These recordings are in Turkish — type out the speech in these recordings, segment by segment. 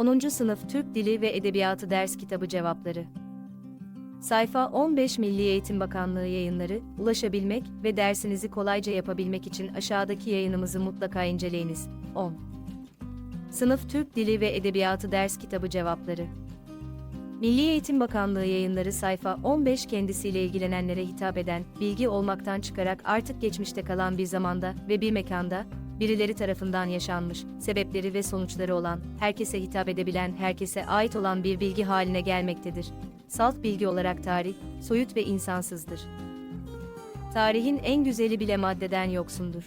10. Sınıf Türk Dili ve Edebiyatı Ders Kitabı Cevapları Sayfa 15 Milli Eğitim Bakanlığı yayınları, ulaşabilmek ve dersinizi kolayca yapabilmek için aşağıdaki yayınımızı mutlaka inceleyiniz. 10. Sınıf Türk Dili ve Edebiyatı Ders Kitabı Cevapları Milli Eğitim Bakanlığı yayınları sayfa 15 kendisiyle ilgilenenlere hitap eden, bilgi olmaktan çıkarak artık geçmişte kalan bir zamanda ve bir mekanda, birileri tarafından yaşanmış, sebepleri ve sonuçları olan, herkese hitap edebilen, herkese ait olan bir bilgi haline gelmektedir. Salt bilgi olarak tarih, soyut ve insansızdır. Tarihin en güzeli bile maddeden yoksundur.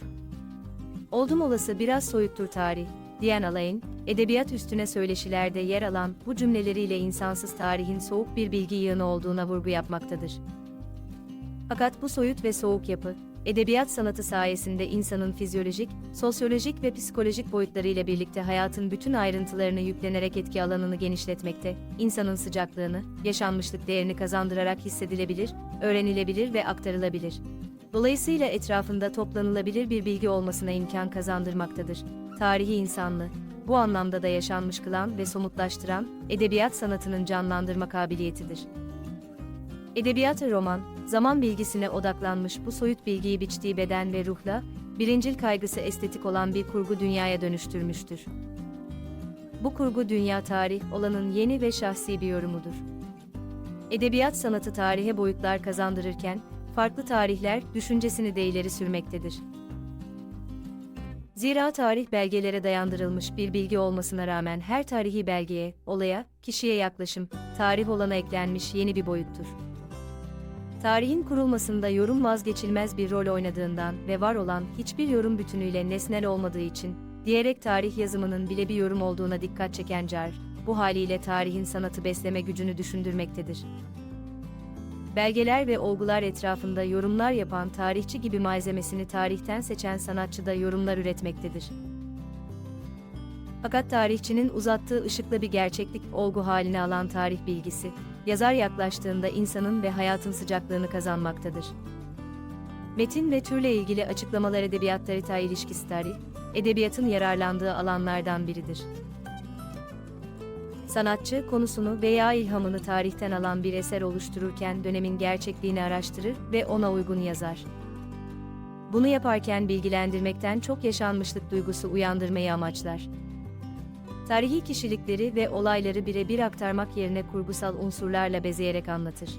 Oldum olası biraz soyuttur tarih, diyen Alain, edebiyat üstüne söyleşilerde yer alan bu cümleleriyle insansız tarihin soğuk bir bilgi yığını olduğuna vurgu yapmaktadır. Fakat bu soyut ve soğuk yapı, edebiyat sanatı sayesinde insanın fizyolojik, sosyolojik ve psikolojik boyutlarıyla birlikte hayatın bütün ayrıntılarını yüklenerek etki alanını genişletmekte, insanın sıcaklığını, yaşanmışlık değerini kazandırarak hissedilebilir, öğrenilebilir ve aktarılabilir. Dolayısıyla etrafında toplanılabilir bir bilgi olmasına imkan kazandırmaktadır. Tarihi insanlı, bu anlamda da yaşanmış kılan ve somutlaştıran, edebiyat sanatının canlandırma kabiliyetidir. Edebiyat roman, zaman bilgisine odaklanmış bu soyut bilgiyi biçtiği beden ve ruhla, birincil kaygısı estetik olan bir kurgu dünyaya dönüştürmüştür. Bu kurgu dünya tarih olanın yeni ve şahsi bir yorumudur. Edebiyat sanatı tarihe boyutlar kazandırırken, farklı tarihler düşüncesini de ileri sürmektedir. Zira tarih belgelere dayandırılmış bir bilgi olmasına rağmen her tarihi belgeye, olaya, kişiye yaklaşım, tarih olana eklenmiş yeni bir boyuttur. Tarihin kurulmasında yorum vazgeçilmez bir rol oynadığından ve var olan hiçbir yorum bütünüyle nesnel olmadığı için, diyerek tarih yazımının bile bir yorum olduğuna dikkat çeken Car, bu haliyle tarihin sanatı besleme gücünü düşündürmektedir. Belgeler ve olgular etrafında yorumlar yapan tarihçi gibi malzemesini tarihten seçen sanatçı da yorumlar üretmektedir. Fakat tarihçinin uzattığı ışıkla bir gerçeklik olgu haline alan tarih bilgisi, yazar yaklaştığında insanın ve hayatın sıcaklığını kazanmaktadır. Metin ve türle ilgili açıklamalar edebiyat tarihta ilişkisi tarih, edebiyatın yararlandığı alanlardan biridir. Sanatçı konusunu veya ilhamını tarihten alan bir eser oluştururken dönemin gerçekliğini araştırır ve ona uygun yazar. Bunu yaparken bilgilendirmekten çok yaşanmışlık duygusu uyandırmayı amaçlar. Tarihi kişilikleri ve olayları birebir aktarmak yerine kurgusal unsurlarla bezeyerek anlatır.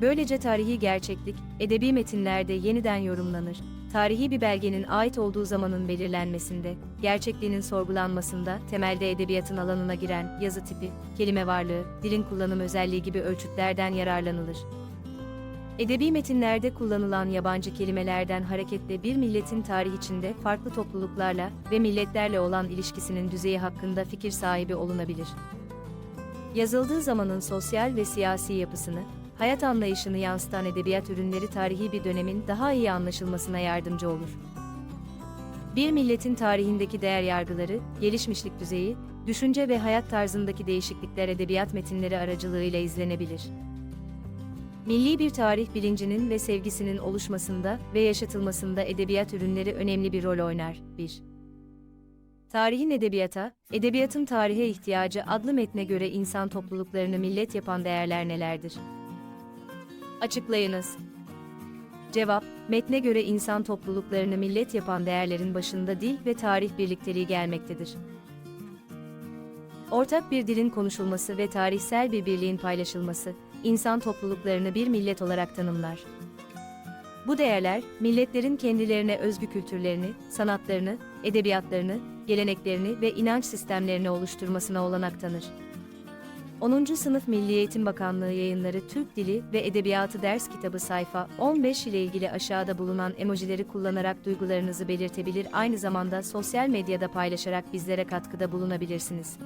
Böylece tarihi gerçeklik, edebi metinlerde yeniden yorumlanır. Tarihi bir belgenin ait olduğu zamanın belirlenmesinde, gerçekliğinin sorgulanmasında, temelde edebiyatın alanına giren yazı tipi, kelime varlığı, dilin kullanım özelliği gibi ölçütlerden yararlanılır. Edebi metinlerde kullanılan yabancı kelimelerden hareketle bir milletin tarih içinde farklı topluluklarla ve milletlerle olan ilişkisinin düzeyi hakkında fikir sahibi olunabilir. Yazıldığı zamanın sosyal ve siyasi yapısını, hayat anlayışını yansıtan edebiyat ürünleri tarihi bir dönemin daha iyi anlaşılmasına yardımcı olur. Bir milletin tarihindeki değer yargıları, gelişmişlik düzeyi, düşünce ve hayat tarzındaki değişiklikler edebiyat metinleri aracılığıyla izlenebilir. Milli bir tarih bilincinin ve sevgisinin oluşmasında ve yaşatılmasında edebiyat ürünleri önemli bir rol oynar. 1. Tarihin edebiyata, edebiyatın tarihe ihtiyacı adlı metne göre insan topluluklarını millet yapan değerler nelerdir? Açıklayınız. Cevap, metne göre insan topluluklarını millet yapan değerlerin başında dil ve tarih birlikteliği gelmektedir. Ortak bir dilin konuşulması ve tarihsel bir birliğin paylaşılması, insan topluluklarını bir millet olarak tanımlar. Bu değerler, milletlerin kendilerine özgü kültürlerini, sanatlarını, edebiyatlarını, geleneklerini ve inanç sistemlerini oluşturmasına olanak tanır. 10. Sınıf Milli Eğitim Bakanlığı yayınları Türk Dili ve Edebiyatı ders kitabı sayfa 15 ile ilgili aşağıda bulunan emojileri kullanarak duygularınızı belirtebilir aynı zamanda sosyal medyada paylaşarak bizlere katkıda bulunabilirsiniz.